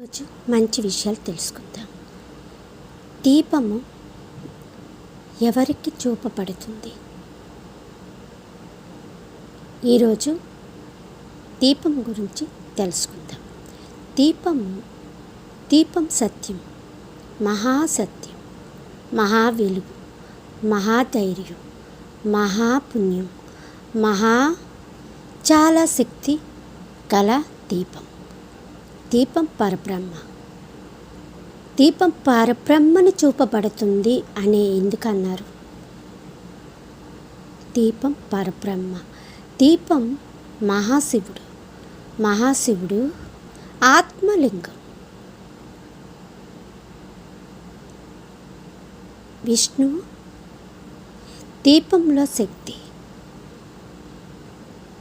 రోజు మంచి విషయాలు తెలుసుకుందాం. దీపము ఎవరికి చూపబడుతుంది? ఈరోజు దీపం గురించి తెలుసుకుందాం. దీపము దీపం సత్యం మహాసత్యం మహా వెలుగు మహాధైర్యం మహాపుణ్యం మహా చాలా శక్తి కల దీపం. దీపం పరబ్రహ్మ. దీపం పరబ్రహ్మను చూపబడుతుంది అనే ఎందుకన్నారు? దీపం పరబ్రహ్మ. దీపం మహాశివుడు. మహాశివుడు ఆత్మలింగం. విష్ణు దీపంలో శక్తి.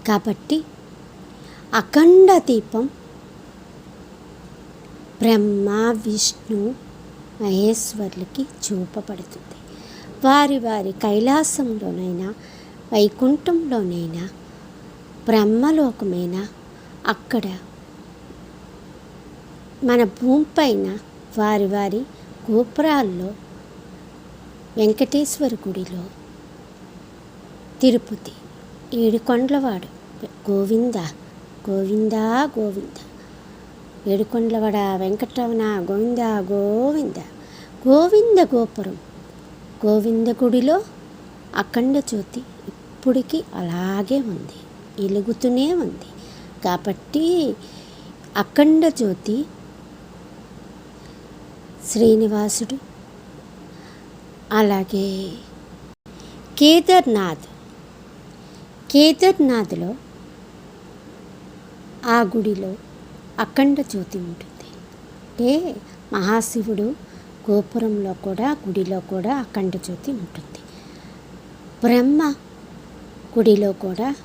కాబట్టి అఖండ దీపం బ్రహ్మ విష్ణు మహేశ్వర్లకి చూపబడుతుంది. వారి వారి కైలాసంలోనైనా వైకుంఠంలోనైనా బ్రహ్మలోకమైనా అక్కడ మన భూమిపైన వారి వారి గోపురాల్లో వెంకటేశ్వర గుడిలో తిరుపతి ఏడుకొండలవాడు గోవింద గోవిందా గోవిందా. ఏడుకొండలవడ వెంకటరమణ గోవింద గోవింద గోవింద గోపురం. గోవింద గుడిలో అఖండ జ్యోతి ఇప్పటికీ అలాగే ఉంది వెలుగుతూనే ఉంది. కాబట్టి అఖండ జ్యోతి శ్రీనివాసుడు అలాగే కేదార్నాథ్. కేదార్నాథ్లో ఆ గుడిలో అఖండ జ్యోతి ఉంటుంది. అంటే మహాశివుడు గోపురంలో కూడా గుడిలో కూడా అఖండ జ్యోతి ఉంటుంది. బ్రహ్మ గుడిలో కూడా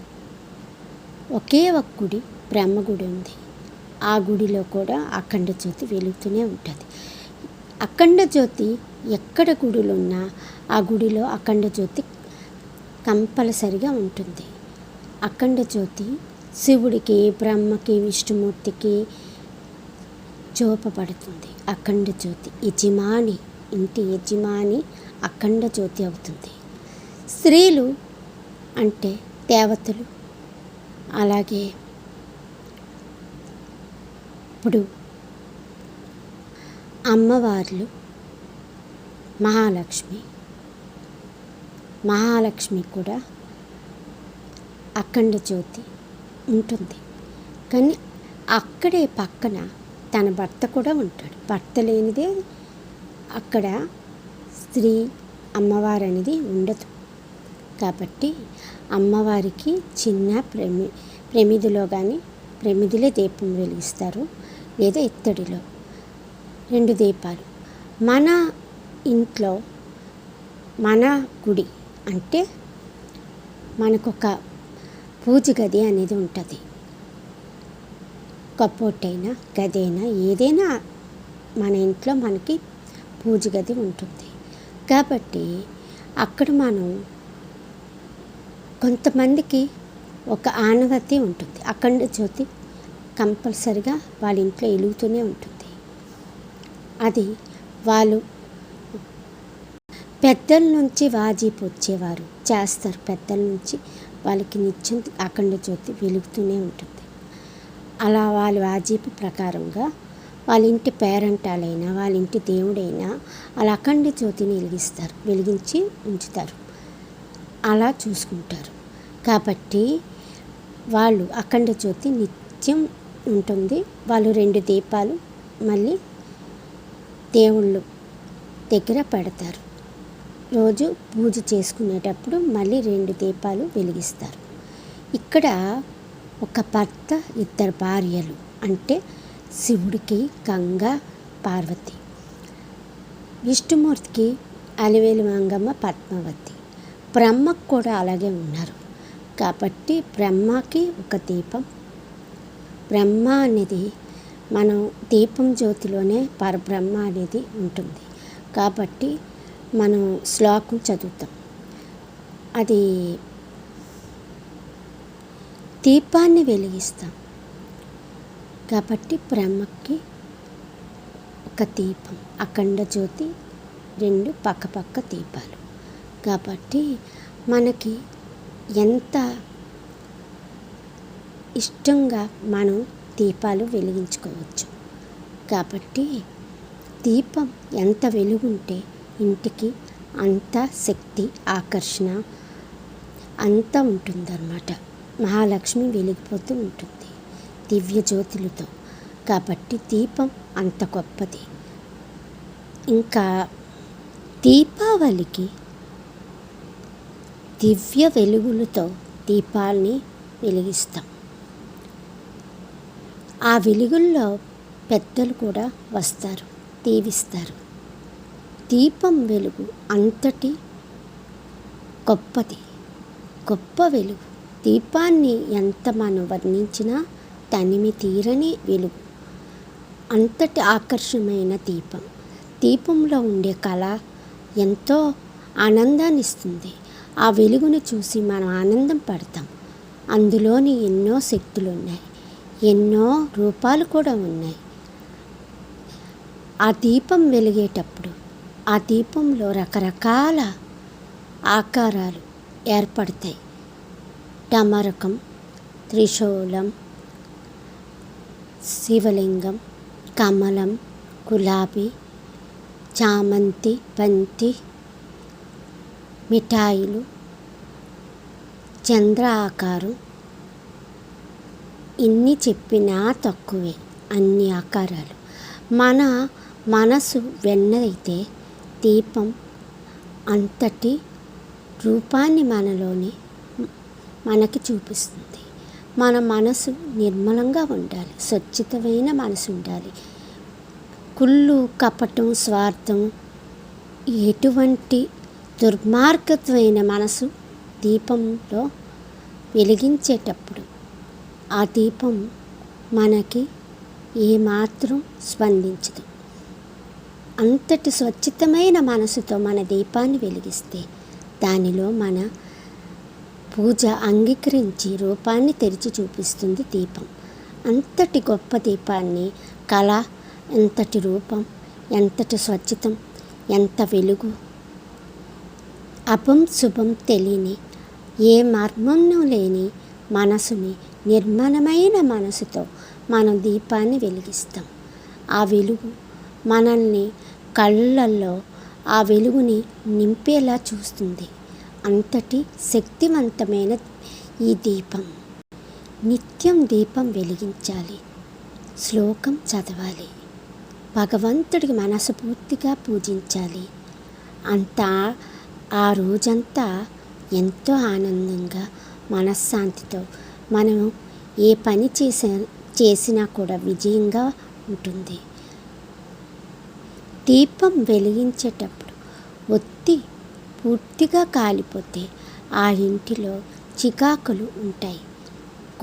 ఒకే ఒక గుడి బ్రహ్మ గుడి ఉంది. ఆ గుడిలో కూడా అఖండ జ్యోతి వెలుగుతూనే ఉంటుంది. అఖండ జ్యోతి ఎక్కడ గుడులు ఉన్నా ఆ గుడిలో అఖండ జ్యోతి కంపల్సరిగా ఉంటుంది. అఖండ జ్యోతి శివుడికి బ్రహ్మకి విష్ణుమూర్తికి చూపబడుతుంది. అఖండ జ్యోతి యజమాని ఇంటి యజమాని అఖండ జ్యోతి అవుతుంది. స్త్రీలు అంటే దేవతలు. అలాగే ఇప్పుడు అమ్మవార్లు మహాలక్ష్మి. మహాలక్ష్మి కూడా అఖండ జ్యోతి ఉంటుంది. కానీ అక్కడే పక్కన తన భర్త కూడా ఉంటాడు. భర్త లేనిదే అక్కడ స్త్రీ అమ్మవారు అనేది ఉండదు. కాబట్టి అమ్మవారికి చిన్న ప్రమి ప్రమిదిలో కానీ ప్రమిదిలో దీపం వెలిగిస్తారు. లేదా ఇత్తడిలో. రెండు దీపాలు. మన ఇంట్లో మన గుడి అంటే మనకొక పూజ గది అనేది ఉంటుంది. కప్పోటైనా గది అయినా ఏదైనా మన ఇంట్లో మనకి పూజ గది ఉంటుంది. కాబట్టి అక్కడ మనం కొంతమందికి ఒక ఆనవతి ఉంటుంది. అఖండ జ్యోతి కంపల్సరిగా వాళ్ళ ఇంట్లో వెలుగుతూనే ఉంటుంది. అది వాళ్ళు పెద్దల నుంచి వాజీపు వచ్చేవారు చేస్తారు పెద్దల నుంచి. వాళ్ళకి నిత్యం అఖండ జ్యోతి వెలుగుతూనే ఉంటుంది. అలా వాళ్ళ వాజీపు ప్రకారంగా వాళ్ళ ఇంటి పేరంటాలైనా వాళ్ళ ఇంటి దేవుడైనా అలా అఖండ జ్యోతిని వెలిగిస్తారు వెలిగించి ఉంచుతారు. అలా చూసుకుంటారు. కాబట్టి వాళ్ళు అఖండ జ్యోతి నిత్యం ఉంటుంది. వాళ్ళు రెండు దీపాలు మళ్ళీ దేవుళ్ళు దగ్గర పెడతారు. రోజు పూజ చేసుకునేటప్పుడు మళ్ళీ రెండు దీపాలు వెలిగిస్తారు. ఇక్కడ ఒక భర్త ఇద్దరు భార్యలు అంటే శివుడికి గంగ పార్వతి. విష్ణుమూర్తికి అలివేలు మంగమ్మ పద్మావతి. బ్రహ్మకు కూడా అలాగే ఉన్నారు. కాబట్టి బ్రహ్మకి ఒక దీపం. బ్రహ్మ అనేది మనం దీపం జ్యోతిలోనే పరబ్రహ్మ అనేది ఉంటుంది. కాబట్టి మనం శ్లోకం చదువుతాం. అది దీపాన్ని వెలిగిస్తాం. కాబట్టి బ్రహ్మకి ఒక దీపం అఖండ జ్యోతి రెండు పక్కపక్క దీపాలు. కాబట్టి మనకి ఎంత ఇష్టంగా మనం దీపాలు వెలిగించుకోవచ్చు. కాబట్టి దీపం ఎంత వెలుగుంటే ఇంటికి అంత శక్తి ఆకర్షణ అంతా ఉంటుందన్నమాట. మహాలక్ష్మి వెలిగిపోతూ ఉంటుంది దివ్య జ్యోతులతో కాబట్టి దీపం అంత గొప్పది. ఇంకా దీపావళికి దివ్య వెలుగులతో దీపాల్ని వెలిగిస్తాం. ఆ వెలుగుల్లో పెద్దలు కూడా వస్తారు దీవిస్తారు. దీపం వెలుగు అంతటి గొప్పది. గొప్ప వెలుగు. దీపాన్ని ఎంత మనం వర్ణించినా తనిమి తీరని వెలుగు. అంతటి ఆకర్షణమైన దీపం. దీపంలో ఉండే కళ ఎంతో ఆనందాన్ని ఇస్తుంది ఆ వెలుగును చూసి మనం ఆనందం పడతాం. అందులోని ఎన్నో శక్తులు ఉన్నాయి ఎన్నో రూపాలు కూడా ఉన్నాయి. ఆ దీపం వెలిగేటప్పుడు ఆ దీపంలో రకరకాల ఆకారాలు ఏర్పడతాయి. డమరకం త్రిశూలం శివలింగం కమలం గులాబీ చామంతి బంతి మిఠాయిలు చంద్ర ఆకారం ఇన్ని చెప్పినా తక్కువే అన్ని ఆకారాలు. మన మనసు వెన్నదైతే దీపం అంతటి రూపాన్ని మనలోని మనకి చూపిస్తుంది. మన మనసు నిర్మలంగా ఉండాలి. స్వచ్ఛతమైన మనసు ఉండాలి. కుళ్ళు కపటం స్వార్థం ఎటువంటి దుర్మార్గత్వమైన మనసు దీపంలో వెలిగించేటప్పుడు ఆ దీపం మనకి ఏమాత్రం స్పందించదు. అంతటి స్వచ్ఛతమైన మనసుతో మన దీపాన్ని వెలిగిస్తే దానిలో మన పూజ అంగీకరించి రూపాన్ని తెరిచి చూపిస్తుంది దీపం. అంతటి గొప్ప దీపాన్ని కళ ఎంతటి రూపం ఎంతటి స్వచ్ఛతం ఎంత వెలుగు అపం శుభం తెలియని ఏ మర్మం లేని మనసుని నిర్మలమైన మనసుతో మనం దీపాన్ని వెలిగిస్తాం. ఆ వెలుగు మనల్ని కళ్ళల్లో ఆ వెలుగుని నింపేలా చూస్తుంది. అంతటి శక్తివంతమైన ఈ దీపం. నిత్యం దీపం వెలిగించాలి. శ్లోకం చదవాలి. భగవంతుడికి మనస్ఫూర్తిగా పూజించాలి. అంతా ఆ రోజంతా ఎంతో ఆనందంగా మనశ్శాంతితో మనం ఏ పని చేసా చేసినా కూడా విజయంగా ఉంటుంది. దీపం వెలిగించేటప్పుడు ఒత్తి పూర్తిగా కాలిపోతే ఆ ఇంటిలో చికాకులు ఉంటాయి.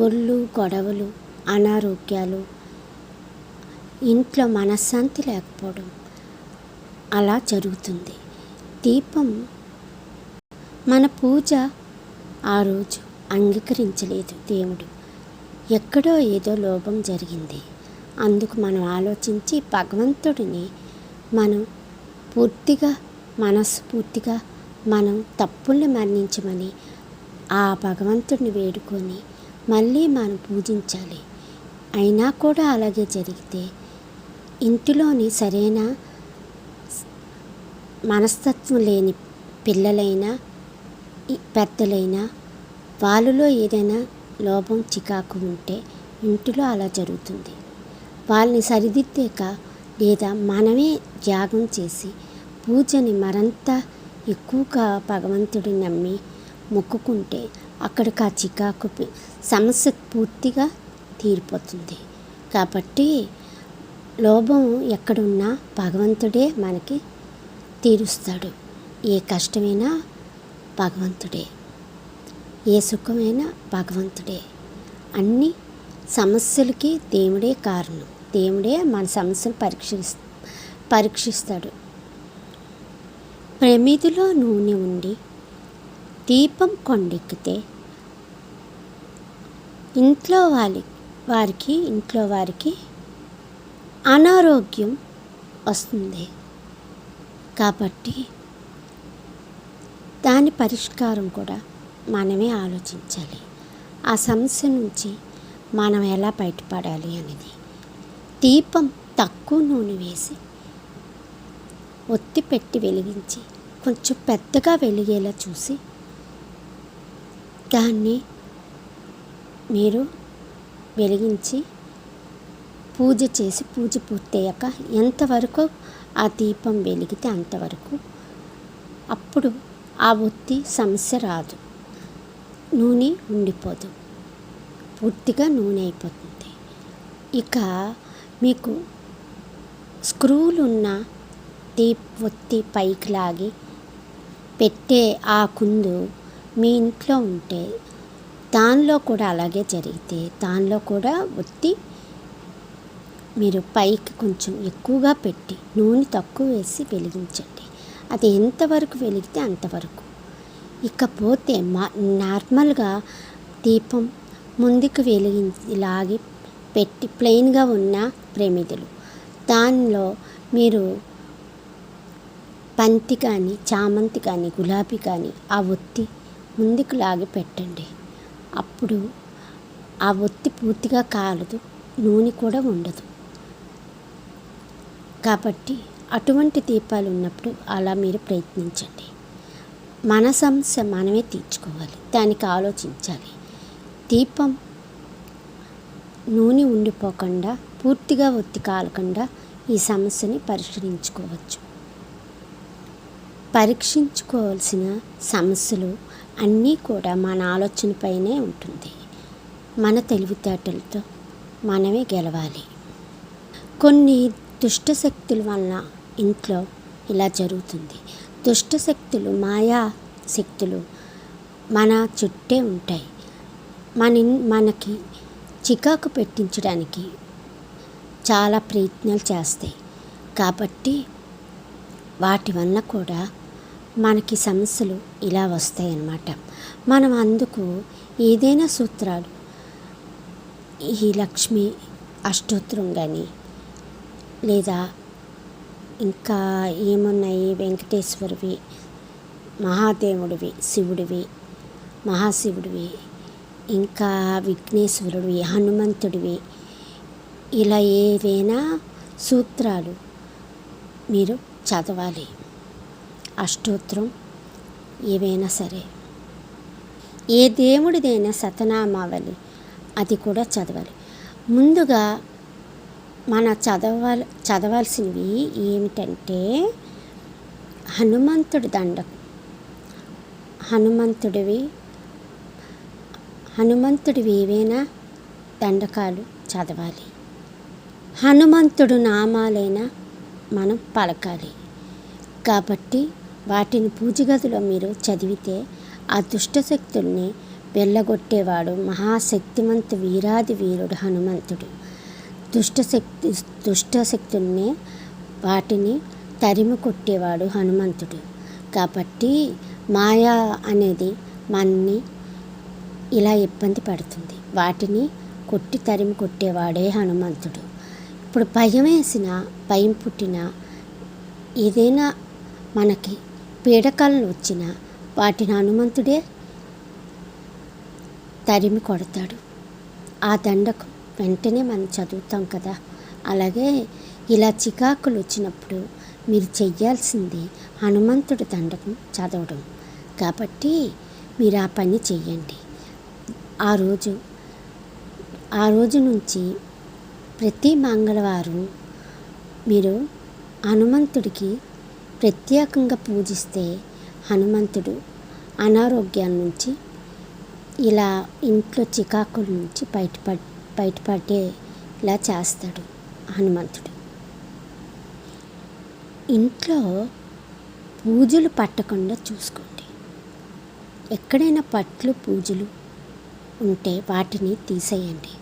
గొల్లు గొడవలు అనారోగ్యాలు ఇంట్లో మనశ్శాంతి లేకపోవడం అలా జరుగుతుంది. దీపం మన పూజ ఆ రోజు అంగీకరించలేదు దేవుడు. ఎక్కడో ఏదో లోపం జరిగింది. అందుకు మనం ఆలోచించి భగవంతుడిని మనం పూర్తిగా మనస్ఫూర్తిగా మనం తప్పుల్ని మరణించమని ఆ భగవంతుడిని వేడుకొని మళ్ళీ మనం పూజించాలి. అయినా కూడా అలాగే జరిగితే ఇంటిలోని సరైన మనస్తత్వం లేని పిల్లలైనా పెద్దలైనా వాళ్ళలో ఏదైనా లోపం చికాకు ఉంటే ఇంటిలో అలా జరుగుతుంది. వాళ్ళని సరిదిద్దాక లేదా మనమే త్యాగం చేసి పూజని మరంత ఎక్కువగా భగవంతుడిని నమ్మి మొక్కుకుంటే అక్కడికి ఆ చికాకు సమస్య పూర్తిగా తీరిపోతుంది. కాబట్టి లోభం ఎక్కడున్నా భగవంతుడే మనకి తీరుస్తాడు. ఏ కష్టమైనా భగవంతుడే. ఏ సుఖమైనా భగవంతుడే. అన్ని సమస్యలకి దేవుడే కారణం. దేవుడే మన సమస్యను పరీక్ష పరీక్షిస్తాడు. ప్రమిదిలో నూనె ఉండి దీపం కొండెక్కితే ఇంట్లో వాలి వారికి ఇంట్లో వారికి అనారోగ్యం వస్తుంది. కాబట్టి దాని పరిష్కారం కూడా మనమే ఆలోచించాలి. ఆ సమస్య నుంచి మనం ఎలా బయటపడాలి అనేది. దీపం తక్కువ నూనె వేసి ఒత్తి పెట్టి వెలిగించి కొంచెం పెద్దగా వెలిగేలా చూసి దాన్ని మీరు వెలిగించి పూజ చేసి పూజ పూర్తయ్యాక ఎంతవరకు ఆ దీపం వెలిగితే అంతవరకు అప్పుడు ఆ ఒత్తి సమస్య రాదు. నూనె ఉండిపోదు. పూర్తిగా నూనె అయిపోతుంది. ఇక మీకు స్క్రూలు ఉన్న దీప్ ఒత్తి పైకి లాగి పెట్టే ఆ కుందు మీ ఇంట్లో ఉంటే దానిలో కూడా అలాగే జరిగితే దానిలో కూడా ఒత్తి మీరు పైకి కొంచెం ఎక్కువగా పెట్టి నూనె తక్కువ వేసి వెలిగించండి. అది ఎంతవరకు వెలిగితే అంతవరకు. ఇకపోతే మా నార్మల్గా దీపం ముందుకు వెలిగించి లాగి పెట్టి ప్లెయిన్గా ఉన్న ప్రమిదలు దానిలో మీరు బంతి కానీ చామంతి కానీ గులాబీ కానీ ఆ ఒత్తి ముందుకు లాగి పెట్టండి. అప్పుడు ఆ ఒత్తి పూర్తిగా కాలదు నూనె కూడా ఉండదు. కాబట్టి అటువంటి దీపాలు ఉన్నప్పుడు అలా మీరు ప్రయత్నించండి. మన సమస్య మనమే తీర్చుకోవాలి దానికి ఆలోచించాలి. దీపం నూనె ఉండిపోకుండా పూర్తిగా ఒత్తి కాలకుండా ఈ సమస్యని పరిష్కరించుకోవచ్చు. పరీక్షించుకోవాల్సిన సమస్యలు అన్నీ కూడా మన ఆలోచనపైనే ఉంటుంది. మన తెలివితేటలతో మనమే గెలవాలి. కొన్ని దుష్ట శక్తుల వలన ఇంట్లో ఇలా జరుగుతుంది. దుష్ట శక్తులు మాయా శక్తులు మన చుట్టే ఉంటాయి. మన మనకి చికాకు పెట్టించడానికి చాలా ప్రయత్నాలు చేస్తాయి. కాబట్టి వాటి వల్ల కూడా మనకి సమస్యలు ఇలా వస్తాయి అన్నమాట. మనం అందుకు ఏదైనా సూత్రాలు ఈ లక్ష్మి అష్టోత్తరం కానీ లేదా ఇంకా ఏమున్నాయి? వెంకటేశ్వరివి మహాదేవుడివి శివుడివి మహాశివుడివి ఇంకా విఘ్నేశ్వరుడివి హనుమంతుడివి ఇలా ఏవైనా సూత్రాలు మీరు చదవాలి. అష్టోత్రం ఏవైనా సరే. ఏ దేవుడిదైనా సతనామావళి అది కూడా చదవాలి. ముందుగా మన చదవాలి చదవాల్సినవి ఏమిటంటే హనుమంతుడి దండం. హనుమంతుడివి హనుమంతుడివి ఏవైనా దండకాలు చదవాలి. హనుమంతుడు నామాలైనా మనం పలకాలి. కాబట్టి వాటిని పూజగదిలో మీరు చదివితే ఆ దుష్టశక్తుల్ని వెళ్ళగొట్టేవాడు మహాశక్తిమంత వీరాది వీరుడు హనుమంతుడు. దుష్టశక్తి దుష్టశక్తుల్ని వాటిని తరిమి కొట్టేవాడు హనుమంతుడు. కాబట్టి మాయా అనేది మన్ని ఇలా ఇబ్బంది పడుతుంది. వాటిని కొట్టి తరిమి కొట్టేవాడే హనుమంతుడు. ఇప్పుడు భయం వేసిన భయం పుట్టిన ఏదైనా మనకి పీడకలను వచ్చిన వాటిని హనుమంతుడే తరిమి కొడతాడు. ఆ దండకు వెంటనే మనం చదువుతాం కదా. అలాగే ఇలా చికాకులు వచ్చినప్పుడు మీరు చెయ్యాల్సింది హనుమంతుడి దండకం చదవడం. కాబట్టి మీరు ఆ పని చెయ్యండి. ఆ రోజు ఆ రోజు నుంచి ప్రతి మంగళవారం మీరు హనుమంతుడికి ప్రత్యేకంగా పూజిస్తే హనుమంతుడు అనారోగ్యాల నుంచి ఇలా ఇంట్లో చికాకుల నుంచి బయటపడ్ బయటపడేలా చేస్తాడు హనుమంతుడు. ఇంట్లో పూజలు పట్టకుండా చూసుకోండి. ఎక్కడైనా పట్లు పూజలు ఉంటే వాటిని తీసేయండి.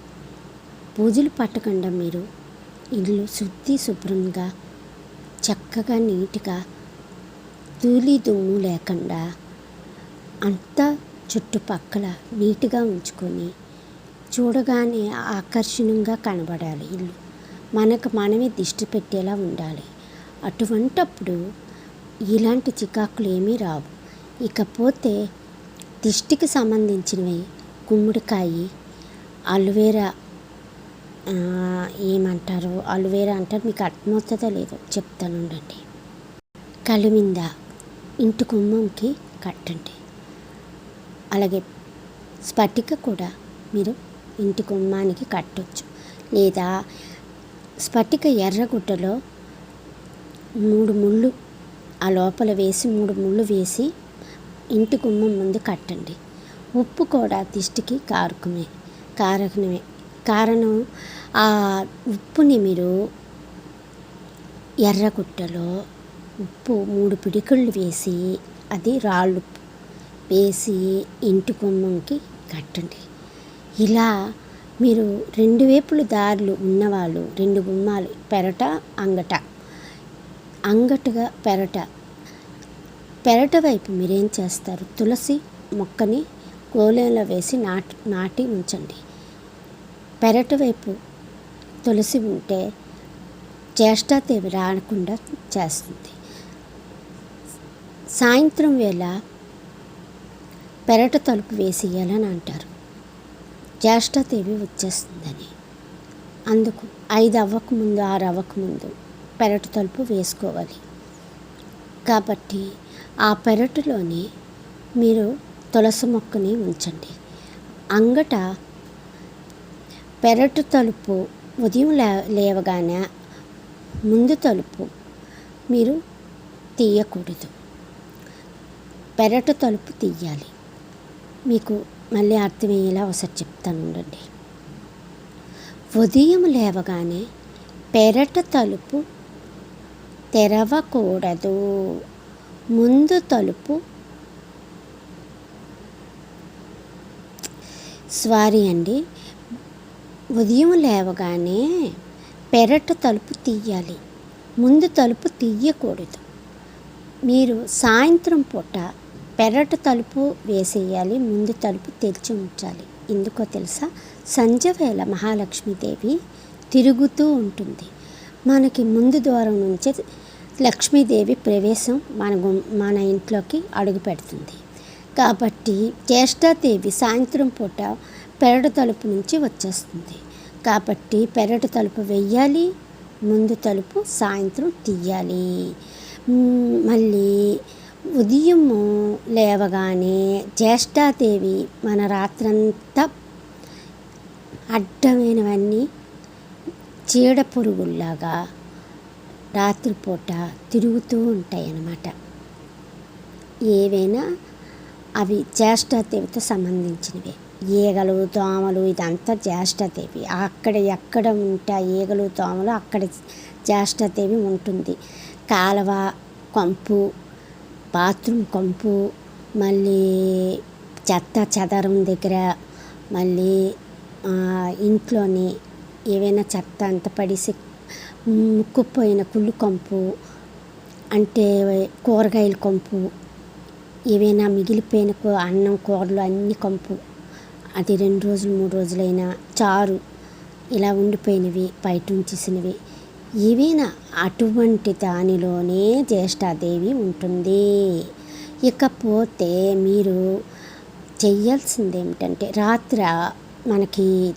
పూజలు పట్టకుండా మీరు ఇల్లు శుద్ధి శుభ్రంగా చక్కగా నీట్గా ధూళి దుమ్ము లేకుండా అంతా చుట్టుపక్కల నీట్గా ఉంచుకొని చూడగానే ఆకర్షణీయంగా కనబడాలి ఇల్లు. మనకు మనమే దిష్టి పెట్టేలా ఉండాలి. అటువంటప్పుడు ఇలాంటి చికాకులు ఏమీ రావు. ఇకపోతే దిష్టికి సంబంధించినవి గుమ్మడికాయ అలోవెరా ఏమంటారు? అలువేరా అంటారు. మీకు అర్థమవుతుందో లేదో. చెప్తాను ఉండండి. కలిమింద ఇంటి కుమ్మంకి కట్టండి. అలాగే స్ఫటిక కూడా మీరు ఇంటి కుమ్మానికి కట్టొచ్చు. లేదా స్ఫటిక ఎర్రగుడ్డలో మూడు ముళ్ళు ఆ లోపల వేసి మూడు ముళ్ళు వేసి ఇంటి గుమ్మం ముందు కట్టండి. ఉప్పు కూడా దిష్టికి కారకమే కారకమే కారణం ఆ ఉప్పుని మీరు ఎర్రగుట్టలో ఉప్పు మూడు పిడికళ్ళు వేసి అది రాళ్ళు ఉప్పు వేసి ఇంటి గుమ్మంకి కట్టండి. ఇలా మీరు రెండు వైపులు దారులు ఉన్నవాళ్ళు రెండు గుమ్మాలు పెరట అంగట. అంగటగా పెరట. పెరట వైపు మీరేం చేస్తారు? తులసి మొక్కని గోళంలో వేసి నాటి నాటి ఉంచండి. పెరటి వైపు తులసి ఉంటే జ్యేష్ఠాదేవి రాకుండా చేస్తుంది. సాయంత్రం వేళ పెరట తలుపు వేసేయాలని అంటారు? జ్యేష్ఠాదేవి వచ్చేస్తుందని. అందుకు ఐదు అవ్వక ముందు ఆరు అవ్వక ముందు పెరట తలుపు వేసుకోవాలి. కాబట్టి ఆ పెరటులోని మీరు తులసి మొక్కని ఉంచండి. అంగట పెరటు తలుపు ఉదయం లే లేవగానే ముందు తలుపు మీరు తీయకూడదు. పెరటు తలుపు తీయాలి. మీకు మళ్ళీ అర్థమయ్యేలా ఒకసారి చెప్తాను ఉండండి. ఉదయం లేవగానే పెరట తలుపు తెరవకూడదు. ముందు తలుపు సారీ అండి. ఉదయం లేవగానే పెరట తలుపు తీయాలి. ముందు తలుపు తీయకూడదు. మీరు సాయంత్రం పూట పెరట తలుపు వేసేయాలి ముందు తలుపు తెరిచి ఉంచాలి. ఎందుకో తెలుసా? సంజవేళ మహాలక్ష్మీదేవి తిరుగుతూ ఉంటుంది. మనకి ముందు ద్వారం నుంచి లక్ష్మీదేవి ప్రవేశం మన గుమ్- మన ఇంట్లోకి అడుగు పెడుతుంది. కాబట్టి జ్యేష్ఠాదేవి సాయంత్రం పూట పెరడు తలుపు నుంచి వచ్చేస్తుంది. కాబట్టి పెరడు తలుపు వెయ్యాలి ముందు తలుపు సాయంత్రం తీయాలి. మళ్ళీ ఉదయము లేవగానే జ్యేష్ఠాదేవి మన రాత్రంతా అడ్డమైనవన్నీ చీడ పురుగుల్లాగా రాత్రిపూట తిరుగుతూ ఉంటాయి అన్నమాట ఏవైనా అవి జ్యేష్ఠాదేవితో సంబంధించినవి. ఈగలు దోమలు ఇదంతా జ్యేష్ఠదేవి. అక్కడ ఎక్కడ ఉంటాయి ఈగలు దోమలు అక్కడ జ్యేష్ఠాదేవి ఉంటుంది. కాలువ కొంపు బాత్రూమ్ కొంపు మళ్ళీ చెత్త చెదరం దగ్గర మళ్ళీ ఇంట్లోని ఏవైనా చెత్త అంత పడిసి ముక్కుపోయిన కుళ్ళు కొంపు అంటే కూరగాయల కొంపు ఏవైనా మిగిలిపోయిన అన్నం కూరలు అన్ని కంపు. అది రెండు రోజులు మూడు రోజులైనా చారు. ఇలా ఉండిపోయినవి బయట ఉంచేసినవి. ఏవైనా అటువంటి దానిలోనే జ్యేష్ఠాదేవి ఉంటుంది. ఇకపోతే మీరు చెయ్యాల్సింది ఏమిటంటే రాత్ర మనకి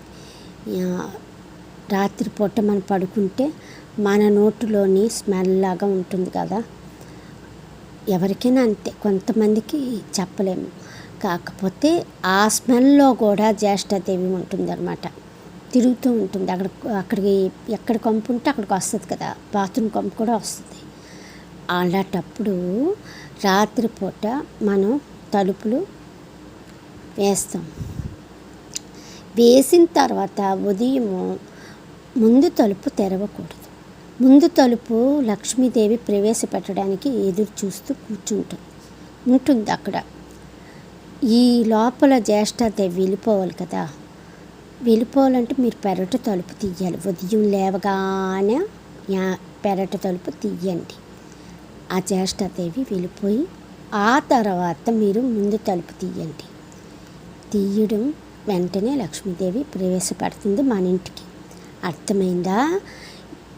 రాత్రిపూట మనం పడుకుంటే మన నోటిలోని స్మెల్ లాగా ఉంటుంది కదా. ఎవరికైనా అంతే. కొంతమందికి చెప్పలేము. కాకపోతే ఆ స్మెల్లో కూడా జ్యేష్ఠాదేవి ఉంటుందన్నమాట. తిరుగుతూ ఉంటుంది. అక్కడ అక్కడికి ఎక్కడ కంపు ఉంటే అక్కడికి వస్తుంది కదా. బాత్రూమ్ కంపు కూడా వస్తుంది. అలాంటప్పుడు రాత్రిపూట మనం తలుపులు వేస్తాం. వేసిన తర్వాత ఉదయము ముందు తలుపు తెరవకూడదు. ముందు తలుపు లక్ష్మీదేవి ప్రవేశపెట్టడానికి ఎదురు చూస్తూ కూర్చుంటుంది. ఉంటుంది అక్కడ. ఈ లోపల జ్యేష్ఠాదేవి వెళ్ళిపోవాలి కదా. వెళ్ళిపోవాలంటే మీరు పెరట తలుపు తీయాలి. ఉదయం లేవగానే యా- పెరట తలుపు తీయండి. ఆ జ్యేష్ఠాదేవి వెళ్ళిపోయి ఆ తర్వాత మీరు ముందు తలుపు తీయండి. తీయడం వెంటనే లక్ష్మీదేవి ప్రవేశపెడుతుంది మన ఇంటికి. అర్థమైందా?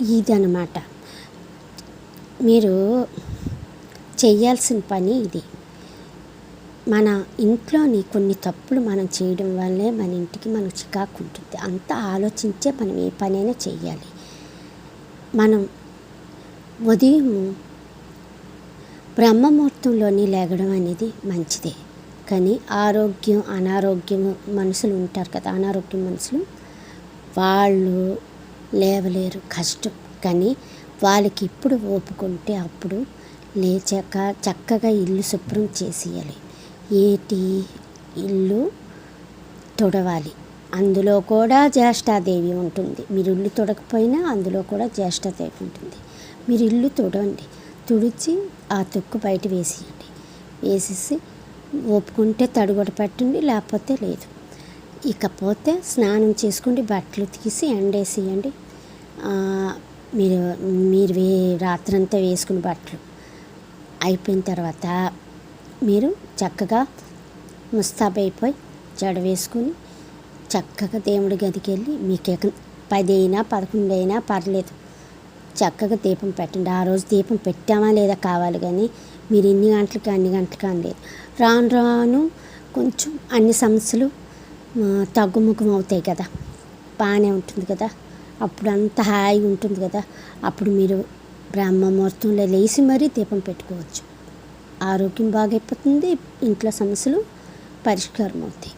ఇదనమాట మీరు చేయాల్సిన పని ఇది. మన ఇంట్లోని కొన్ని తప్పులు మనం చేయడం వల్లే మన ఇంటికి మనకు చికాకు ఉంటుంది. అంతా ఆలోచించే మనం ఏ పనైనా చేయాలి మనం ఉదయం బ్రహ్మముహూర్తంలోనే లేగడం అనేది మంచిదే. కానీ ఆరోగ్యం అనారోగ్యం మనుషులు ఉంటారు కదా అనారోగ్యం మనుషులు వాళ్ళు లేవలేరు కష్టం. కానీ వాళ్ళకి ఇప్పుడు ఓపుకుంటే అప్పుడు లేచాక చక్కగా ఇల్లు శుభ్రం చేసేయాలి. ఏటి ఇల్లు తుడవాలి. అందులో కూడా జ్యేష్ఠాదేవి ఉంటుంది. మీరు ఇల్లు తుడకపోయినా అందులో కూడా జ్యేష్ఠాదేవి ఉంటుంది. మీరు ఇల్లు తుడండి. తుడిచి ఆ తొక్కు బయట వేసేయండి. వేసేసి ఒప్పుకుంటే తడిగొడ పెట్టండి లేకపోతే లేదు. ఇకపోతే స్నానం చేసుకుండి బట్టలు తీసి ఎండేసేయండి. మీరు మీరు వే రాత్రంతా వేసుకుని బట్టలు అయిపోయిన తర్వాత మీరు చక్కగా ముస్తాబైపోయి జడ వేసుకుని చక్కగా దేవుడి గదికి వెళ్ళి మీకు పది అయినా పదకొండు అయినా పర్లేదు. చక్కగా దీపం పెట్టండి. ఆ రోజు దీపం పెట్టామా లేదా కావాలి కానీ మీరు ఇన్ని గంటలకి అన్ని గంటలకి అని లేదు. రాను రాను కొంచెం అన్ని సమస్యలు తగ్గుముఖం అవుతాయి కదా. బాగానే ఉంటుంది కదా. అప్పుడు అంత హాయిగా ఉంటుంది కదా. అప్పుడు మీరు బ్రహ్మ ముహూర్తంలో లేచి మరీ దీపం పెట్టుకోవచ్చు. ఆరోగ్యం బాగైపోతుంది ఇంట్లో సమస్యలు పరిష్కారం అవుతాయి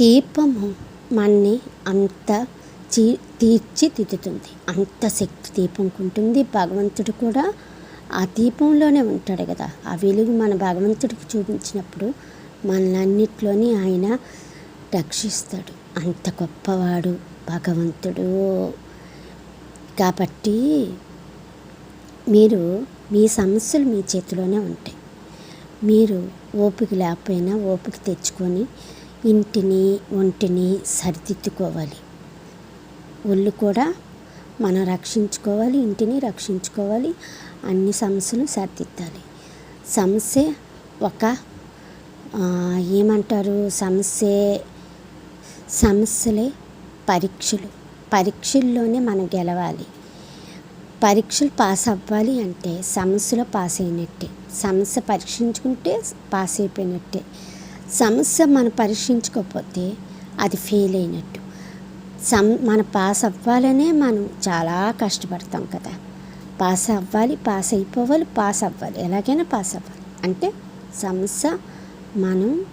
దీపము మన్ని అంత చీ తీర్చిదిద్దుతుంది అంత శక్తి దీపంకి ఉంటుంది భగవంతుడు కూడా ఆ దీపంలోనే ఉంటాడు కదా. ఆ వెలుగు మన భగవంతుడికి చూపించినప్పుడు మనలన్నిట్లోని ఆయన రక్షిస్తాడు. అంత గొప్పవాడు భగవంతుడు. కాబట్టి మీరు మీ సమస్యలు మీ చేతిలోనే ఉంటాయి. మీరు ఓపిక లేకపోయినా ఓపిక తెచ్చుకొని ఇంటిని ఒంటిని సరిదిద్దుకోవాలి. ఒళ్ళు కూడా మనం రక్షించుకోవాలి ఇంటిని రక్షించుకోవాలి అన్ని సమస్యలు సరిదిద్దాలి. సమస్య ఒక ఏమంటారు? సమస్య సమస్యలే పరీక్షలు. పరీక్షల్లోనే మనం గెలవాలి. పరీక్షలు పాస్ అవ్వాలి అంటే సమస్యలో పాస్ అయినట్టే. సమస్య పరీక్షించుకుంటే పాస్ అయిపోయినట్టే. సమస్య మనం పరీక్షించుకోకపోతే అది ఫెయిల్ అయినట్టు. సమ్ మన పాస్ అవ్వాలనే మనం చాలా కష్టపడతాం కదా. పాస్ అవ్వాలి పాస్ అయిపోవాలి పాస్ అవ్వాలి. ఎలాగైనా పాస్ అవ్వాలి. అంటే సమస్య మనం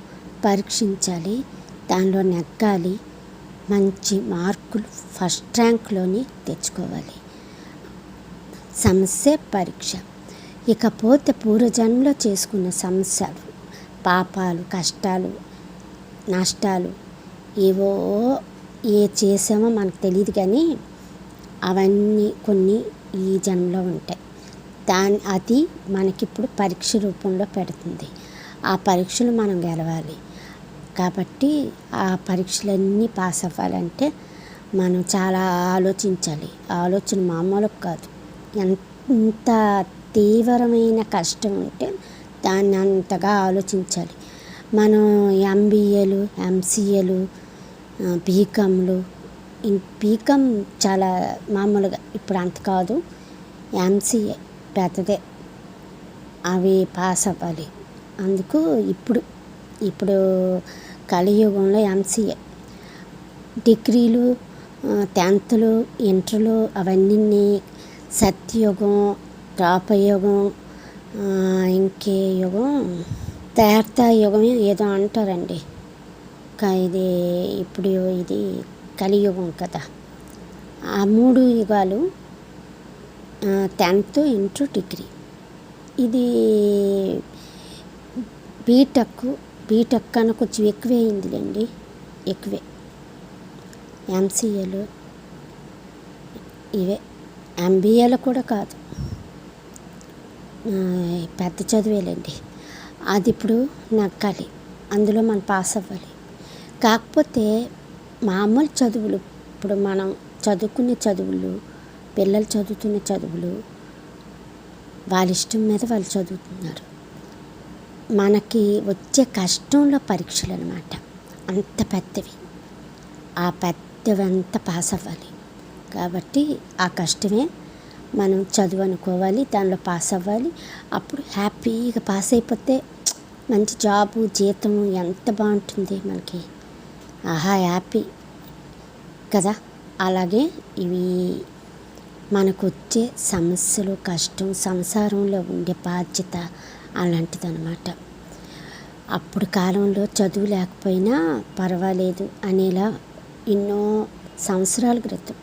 పరీక్షించాలి దానిలో నెగ్గాలి మంచి మార్కులు ఫస్ట్ ర్యాంక్లోని తెచ్చుకోవాలి. సమస్య పరీక్ష. ఇకపోతే పూర్వజన్మలో చేసుకున్న సమస్యలు పాపాలు కష్టాలు నష్టాలు ఏవో ఏ చేసామో మనకు తెలియదు కానీ అవన్నీ కొన్ని ఈ జన్మలో ఉంటాయి. దాని అది మనకిప్పుడు పరీక్ష రూపంలో పెడుతుంది. ఆ పరీక్షలు మనం గెలవాలి. కాబట్టి ఆ పరీక్షలన్నీ పాస్ అవ్వాలంటే మనం చాలా ఆలోచించాలి. ఆలోచన మామూలు కాదు. ఎంత తీవ్రమైన కష్టం ఉంటే దాన్ని అంతగా ఆలోచించాలి. మనం ఎంబీఏలు ఎంసీఏలు బీకామ్లు బీకామ్ చాలా మామూలుగా ఇప్పుడు అంత కాదు. ఎంసీఏ పెద్దదే. అవి పాస్ అవ్వాలి. అందుకు ఇప్పుడు ఇప్పుడు కలియుగంలో ఎంసీఏ డిగ్రీలు టెన్త్లు ఇంటర్లు అవన్నీ సత్యయుగం తాపయుగం ఇంకే యుగం యుగం ఏదో అంటారండి. ఇది ఇప్పుడు ఇది కలియుగం కదా. ఆ మూడు యుగాలు టెన్త్ ఇంటూ డిగ్రీ. ఇది బీటెక్ బీటెక్ కన్నా కొంచెం ఎక్కువే అయిందిలేండి ఎక్కువే. ఎంసీఏలు ఇవే. ఎంబీఏలు కూడా కాదు. పెద్ద చదివేలండి. అది ఇప్పుడు నక్కాలి అందులో మనం పాస్ అవ్వాలి. కాకపోతే మామూలు చదువులు ఇప్పుడు మనం చదువుకునే చదువులు పిల్లలు చదువుతున్న చదువులు వాళ్ళ ఇష్టం మీద వాళ్ళు చదువుతున్నారు. మనకి వచ్చే కష్టంలో పరీక్షలు అనమాట అంత పెద్దవి. ఆ పెద్దవంతా పాస్ అవ్వాలి. కాబట్టి ఆ కష్టమే మనం చదువు అనుకోవాలి దానిలో పాస్ అవ్వాలి. అప్పుడు హ్యాపీగా పాస్ అయిపోతే మంచి జాబు జీతం ఎంత బాగుంటుంది మనకి. ఆహా హ్యాపీ కదా? అలాగే ఇవి మనకు వచ్చే సమస్యలు కష్టం సంసారంలో ఉండే బాధ్యత అలాంటిదన్నమాట. అప్పుడు కాలంలో చదువు లేకపోయినా పర్వాలేదు అనేలా ఎన్నో సంవత్సరాల క్రితం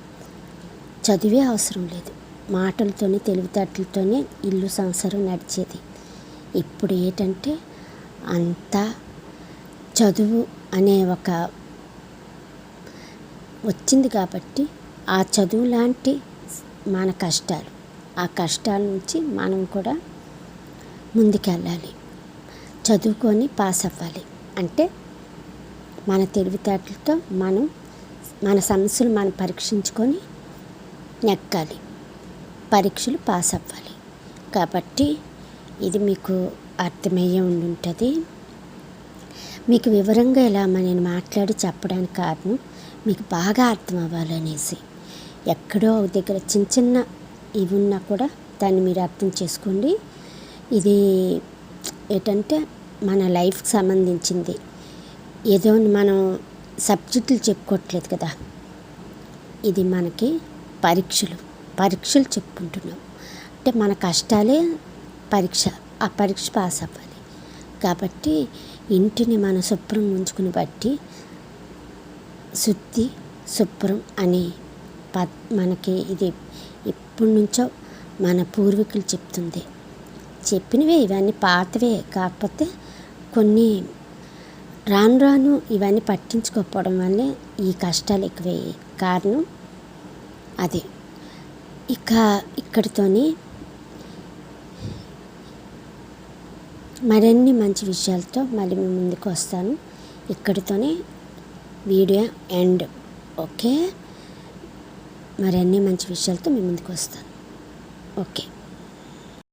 చదివే అవసరం లేదు. మాటలతోనే తెలివితేటలతోనే ఇల్లు సంసారం నడిచేది. ఇప్పుడు ఏంటంటే అంతా చదువు అనే ఒక వచ్చింది కాబట్టి ఆ చదువు లాంటి మన కష్టాలు. ఆ కష్టాల నుంచి మనం కూడా ముందుకెళ్ళాలి. చదువుకొని పాస్ అవ్వాలి. అంటే మన తెలివితేటలతో మనం మన సమస్యలు మనం పరీక్షించుకొని నెక్కాలి పరీక్షలు పాస్ అవ్వాలి. కాబట్టి ఇది మీకు అర్థమయ్యే ఉంటుంది మీకు వివరంగా ఇలా నేను మాట్లాడి చెప్పడానికి కారణం మీకు బాగా అర్థం అవ్వాలనేసి ఎక్కడో ఒక దగ్గర చిన్న చిన్న ఇవి ఉన్నా కూడా దాన్ని మీరు అర్థం చేసుకోండి. ఇది ఏంటంటే మన లైఫ్కి సంబంధించింది. ఏదో మనం సబ్జెక్టులు చెప్పుకోవట్లేదు కదా. ఇది మనకి పరీక్షలు పరీక్షలు చెప్పుకుంటున్నాం. అంటే మన కష్టాలే పరీక్ష ఆ పరీక్ష పాస్ అవ్వాలి. కాబట్టి ఇంటిని మనం శుభ్రం ఉంచుకుని బట్టి శుద్ధి శుభ్రం అనే ప మనకి ఇది ఎప్పటి నుంచో మన పూర్వీకులు చెప్తుంది చెప్పినవే ఇవన్నీ పాతవే కాకపోతే కొన్ని రాను రాను ఇవన్నీ పట్టించుకోకపోవడం వల్లే ఈ కష్టాలు ఎక్కువే కారణం అది. ఇక ఇక్కడితోని మరిన్ని మంచి విషయాలతో మళ్ళీ మీ ముందుకు వస్తాను. ఇక్కడితోనే వీడియో ఎండ్. ఓకే? మరిన్ని మంచి విషయాలతో మీ ముందుకు వస్తాను. ఓకే.